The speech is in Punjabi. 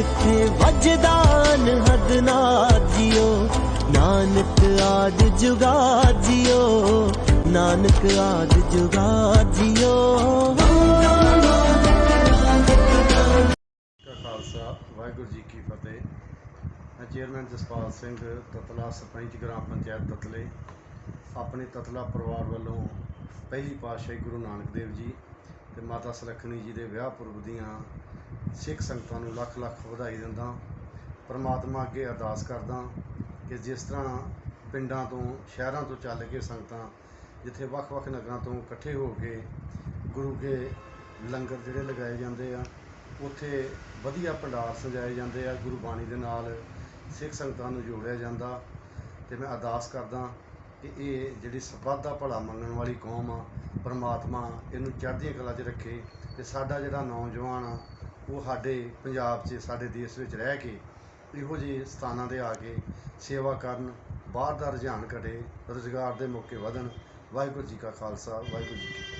ਜਿੱਥੇ ਵੱਜਦਾ ਅਨਹਦ ਨਾਜਿਓ ਨਾਨਕ ਆਦ ਜੁਗਾ ਜਿਓ, ਨਾਨਕ ਆਦ ਜੁਗਾ ਜਿਓ। ਖਾਲਸਾ, ਵਾਹਿਗੁਰੂ ਜੀ ਕੀ ਫਤਿਹ। ਮੈਂ ਚੇਅਰਮੈਨ ਜਸਪਾਲ ਸਿੰਘ, ਤਤਲਾ ਸਰਪੰਚ ਗ੍ਰਾਮ ਪੰਚਾਇਤ ਤਤਲੇ, ਆਪਣੇ ਤਤਲਾ ਪਰਿਵਾਰ ਵੱਲੋਂ ਪਹਿਲੀ ਪਾਤਸ਼ਾਹੀ ਗੁਰੂ ਨਾਨਕ ਦੇਵ ਜੀ ਤੇ ਮਾਤਾ ਸੁਲੱਖਣੀ ਜੀ ਦੇ ਵਿਆਹ ਪੁਰਬ ਦੀਆਂ ਸਿੱਖ ਸੰਗਤਾਂ ਨੂੰ ਲੱਖ ਲੱਖ ਵਧਾਈ ਦਿੰਦਾ ਪਰਮਾਤਮਾ ਅੱਗੇ ਅਰਦਾਸ ਕਰਦਾ ਕਿ ਜਿਸ ਤਰ੍ਹਾਂ ਪਿੰਡਾਂ ਤੋਂ, ਸ਼ਹਿਰਾਂ ਤੋਂ ਚੱਲ ਕੇ ਸੰਗਤਾਂ ਜਿੱਥੇ ਵੱਖ-ਵੱਖ ਨਗਰਾਂ ਤੋਂ ਇਕੱਠੇ ਹੋ ਕੇ ਗੁਰੂ ਕੇ ਲੰਗਰ ਜਿਹੜੇ ਲਗਾਏ ਜਾਂਦੇ ਆ, ਉੱਥੇ ਵਧੀਆ ਭੰਡਾਰ ਸਜਾਏ ਜਾਂਦੇ ਆ ਗੁਰੂ ਬਾਣੀ ਦੇ ਨਾਲ ਸਿੱਖ ਸੰਗਤਾਂ ਨੂੰ ਜੋੜਿਆ ਜਾਂਦਾ। ਤੇ ਮੈਂ ਅਰਦਾਸ ਕਰਦਾ ਕਿ ਇਹ ਜਿਹੜੀ ਸਬੱਧ ਦਾ ਭਲਾ ਮੰਗਣ ਵਾਲੀ ਕੌਮ ਆ, ਪਰਮਾਤਮਾ ਇਹਨੂੰ ਚੜ੍ਹਦੀਆਂ ਕਲਾ 'ਚ ਰੱਖੇ ਤੇ ਸਾਡਾ ਜਿਹੜਾ ਨੌਜਵਾਨ ਆ ਉਹ ਸਾਡੇ ਪੰਜਾਬ 'ਚ, ਸਾਡੇ ਦੇਸ਼ ਵਿੱਚ ਰਹਿ ਕੇ ਇਹੋ ਜਿਹੇ ਸਥਾਨਾਂ ਤੇ ਆ ਕੇ ਸੇਵਾ ਕਰਨ, ਬਾਹਰ ਦਾ ਰੁਝਾਨ ਘਟੇ, ਰੁਜ਼ਗਾਰ ਦੇ ਮੌਕੇ ਵਧਣ। ਵਾਹਿਗੁਰੂ ਜੀ ਕਾ ਖਾਲਸਾ, ਵਾਹਿਗੁਰੂ ਜੀ ਕੀ